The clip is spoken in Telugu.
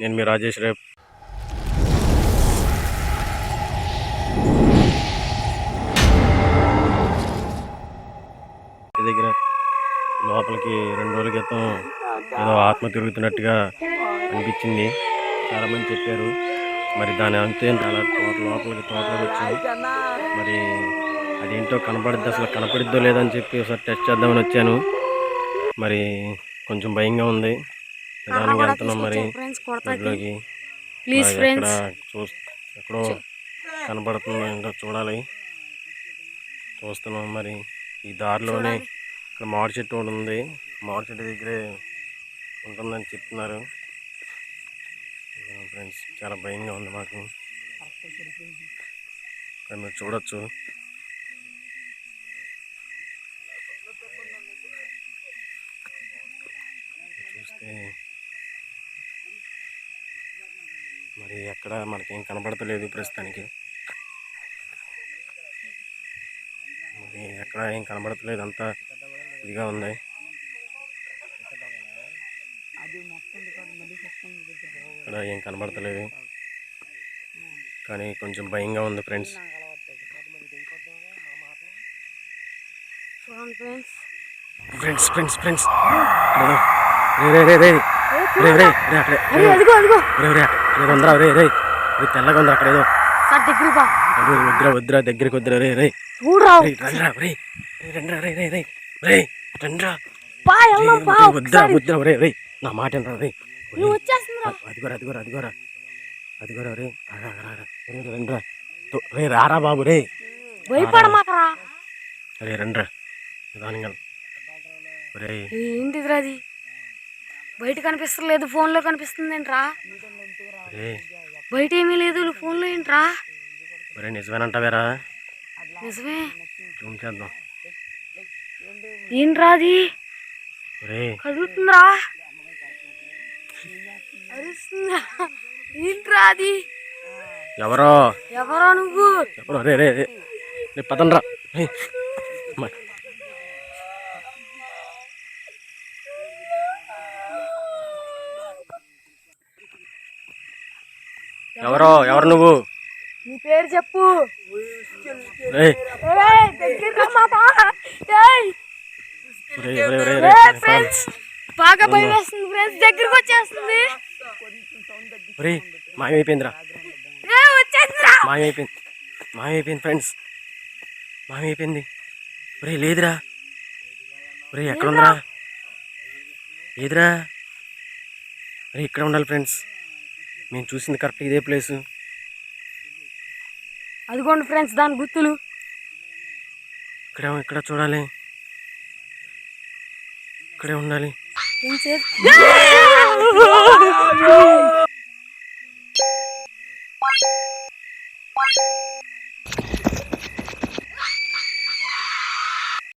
నేను మీ రాజేష్ రేప్. దగ్గర లోపలికి రెండు రోజుల క్రితం ఏదో ఆత్మ తిరుగుతున్నట్టుగా అనిపించింది. చాలామంది చెప్పారు. మరి దాని అంతే అలా తోట లోపలికి తోటలోకి వచ్చింది మరి అదేంటో కనపడిద్ది అసలు కనపడిద్దో లేదని చెప్పి ఒకసారి టెస్ట్ చేద్దామని వచ్చాను. మరి కొంచెం భయంగా ఉంది. వెళ్తున్నాం మరి గదిలోకి ప్లీజ్ ఫ్రెండ్స్ ఎక్కడ కనబడుతుందో ఏంటో చూడాలి. చూస్తున్నాం మరి. ఈ దారిలోనే ఇక్కడ మామిడి చెట్టు ఉంది. మామిడి చెట్టు దగ్గరే ఉంటుందని చెప్తున్నారు. ఫ్రెండ్స్ చాలా భయంగా ఉంది మాకు. ఇక్కడ మీరు చూడొచ్చు. చూస్తే మరి ఎక్కడ మనకేం కనబడతలేదు ప్రస్తుతానికి. మరి ఎక్కడ ఏం కనబడతలేదు అంతా ఇదిగా ఉంది. ఇక్కడ ఏం కనబడతలేదు. కానీ కొంచెం భయంగా ఉంది friends. Friends friends friends. Friends రే రే రే. రే రే రే రే అక్కడే. రే అదిగో అదిగో. అదిగో రే రే రే ఉందిరా రే రే రే తెల్లగా ఉంది అక్కడ ఏదో సార్ దగ్గర బా అరే వద్దురా వద్దురా దగ్గరికి వద్దురా రే రే చూడరా. రే రండిరా రే రే రండిరా రే రే రే రే రండిరా. బా వెళ్దాం బా రే, వద్దురా వద్దురా రే రే నా మాట ఏంట్రా రే నువ్వు వచ్చేస్తుందిరా అదిగోరా అదిగోరా అదిగోరా అదిగోరా రే. రా, రా, రా, రండిరా. రే రారా బాబు రే భయపడమాకరా. రే రండిరా. నిదానంగా. రే ఏంటిదిరా అది? బయట కనిపిస్తలేదు ఫోన్లో కనిపిస్తుంది ఏంట్రా బయట ఏమీ లేదు ఫోన్లో ఏంట్రా? రే నిజమేనంటావేరా? నిజమే? జూమ్ చేద్దాం. ఏంట్రా అది? కదులుతుందిరా? ఏంట్రా అది? ఎవరో? ఎవరా నువ్వు? ఎవరో? రే రే రే. పదండ్రా. ఎవరో ఎవరు నువ్వు? నీ పేరు చెప్పు. బాగా భయం వేస్తుంది ఫ్రెండ్స్ దగ్గరికి వచ్చేస్తుంది. మాయమైపోయిందిరా. మాయమైపోయింది. మాయమైపోయింది ఫ్రెండ్స్. మాయమైపోయింది. రే లేదురా. రే ఎక్కడ ఉందిరా ఏదిరా రే ఇక్కడ ఉండాలి ఫ్రెండ్స్. మేము చూసింది కరెక్ట్ ఇదే ప్లేసు. అదిగోండి ఫ్రెండ్స్ దాని గుర్తులు ఇక్కడ ఇక్కడ చూడాలి. ఇక్కడే ఉండాలి. ఫ్రెండ్స్